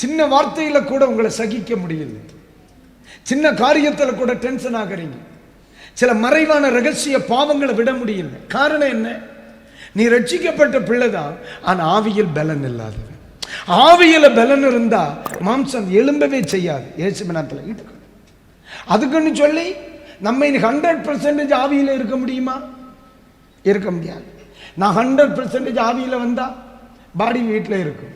சின்ன வார்த்தையில் கூட உங்களை சகிக்க முடியல சின்ன காரியத்தில் கூட டென்ஷன் ஆகிறீங்க. சில மறைவான ரகசிய பாவங்களை விட முடியல காரணம் என்ன? நீ ரட்சிக்கப்பட்ட பிள்ளைதான் ஆனால் ஆவியில் பலன் இல்லாதவன். ஆவியில் பலன் இருந்தா மாம்சம் எழும்பவே செய்யாது. ஏசுமனத்தில் இருக்கு அதுக்குன்னு சொல்லி நம்ம ஹண்ட்ரட் பர்சன்டேஜ் ஆவியில் இருக்க முடியுமா? இருக்க முடியாது. நான் ஹண்ட்ரட் பர்சன்டேஜ் ஆவியில் வந்தால் பாடி வீட்டில் இருக்கும்.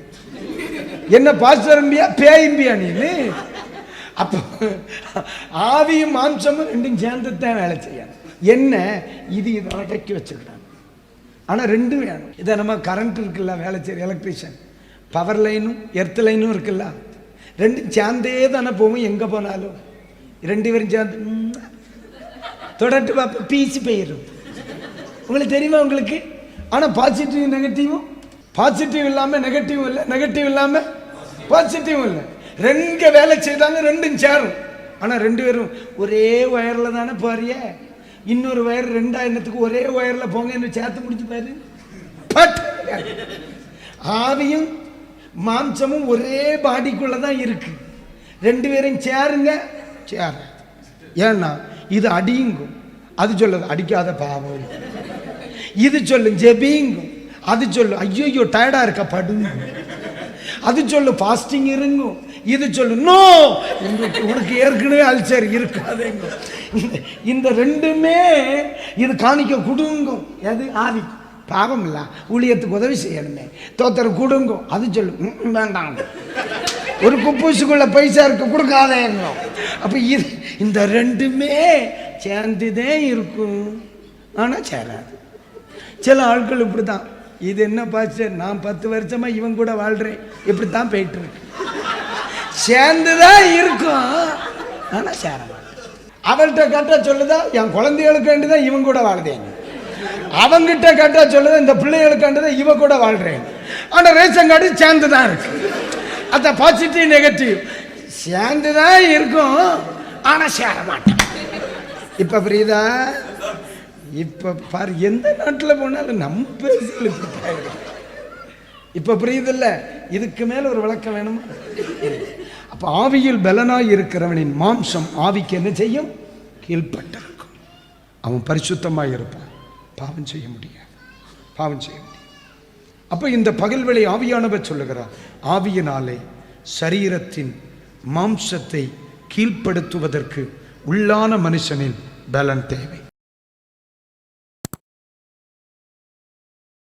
என்ன பாஸ்டரம்பியா பேயம்பியா நீ? அப்போ ஆவியும் மாம்சமும் ரெண்டும் சேர்ந்து தான் வேலை செய்யாது என்ன? இது இதை அடக்கி வச்சுக்கிறாங்க ஆனால் ரெண்டும் வேணும். இதை நம்ம கரண்ட் இருக்குல்ல வேலை செய்கிற எலக்ட்ரிஷியன் பவர் லைனும் எர்த் லைனும் இருக்குல்ல. ரெண்டும் சேர்ந்தே தானே போகும் எங்கே போனாலும். ரெண்டு பேரும் சேர்ந்து தொடர்ந்து தொடட்டு பீச்சு போயிடும். உங்களுக்கு தெரியுமா உங்களுக்கு? ஆனால் பாசிட்டிவ் நெகட்டிவும் பாசிட்டிவ் இல்லாமல் நெகட்டிவ் இல்லை நெகட்டிவ் இல்லாமல் பாசிட்டிவ் இல்லை. ரெண்டு வேலை செய்தாங்க ரெண்டும் சேரும். ஆனால் ரெண்டு பேரும் ஒரே ஒயரில் தானே போறிய? இன்னொரு ஒயர் ரெண்டாயிரத்துக்கு ஒரே ஒயரில் போங்க என்று சேர்த்து முடிச்சு பாரு. ஆவியும் மாம்சமும் ஒரே பாடிக்குள்ளே தான் இருக்கு. ரெண்டு பேரும் சேருங்க. சேர ஏன்னா இது அடியுங்கும். அது சொல்லுது அடிக்காத பாவம். இது சொல்லும் ஜெபிங்கும் அது சொல்லு ஐயோ டயர்டாக இருக்க படுங்க அது சொல்லு ஃபாஸ்டிங் இருங்கும் இது சொல்லு நோ உங்களுக்கு உனக்கு ஏற்கனவே அல்சர் இருக்காதேங்க இந்த- இந்த ரெண்டுமே இது காணிக்க குடுங்கும். எது? ஆதி பாவம் இல்ல. ஊழியத்துக்கு உதவி செய்யணுமே. தோத்தரை கொடுங்கும். அது சொல்லு வேண்டாம். ஒரு குப்பூசுக்குள்ள பைசா இருக்க கொடுக்காதேங்க அப்போ இது இந்த ரெண்டுமே சேர்ந்துதே இருக்கும். ஆனால் சேராது. சில ஆட்கள் இப்படி தான் இது என்ன பாஸ்டர் நான் பத்து வருஷமா இவன் கூட வாழ்றேன். இப்படி தான் போயிட்டு இருக்கு சேர்ந்துதான் இருக்கும். ஆனால் சேர அவள்கிட்ட கேட்டா சொல்லுதா? என் குழந்தைகளுக்கு வேண்டிதான் இவன் கூட வாழ்றேன் அவங்கிட்ட கேட்டா சொல்லுதா? இந்த பிள்ளைகளுக்கு வேண்டிதான் இவ கூட வாழ்றேன். ஆனால் ரேஷன் கார்டு சேர்ந்து தான் இருக்கு. அந்த பாசிட்டிவ் நெகட்டிவ் சேர்ந்து தான் இருக்கும். ஆனால் சேர மாட்டேன் இப்போ புரியுதா? இப்போ பார் எந்த நாட்டில் போனாலும் நம்ம பேசுகிறது இப்போ புரியுதுல்ல? இதுக்கு மேலே ஒரு விளக்கம் வேணுமா? அப்போ ஆவியில் பலனாய் இருக்கிறவனின் மாம்சம் ஆவிக்கு என்ன செய்யும்? கீழ்பட்டிருக்கும் அவன் பரிசுத்தமாக இருப்பான். பாவம் செய்ய முடியாது. பாவம் செய்ய முடியாது. அப்போ இந்த பகல்வெளி ஆவியானவர் சொல்லுகிறார் ஆவியினாலே சரீரத்தின் மாம்சத்தை கீழ்ப்படுத்துவதற்கு உள்ளான மனுஷனின் பலன் தேவை.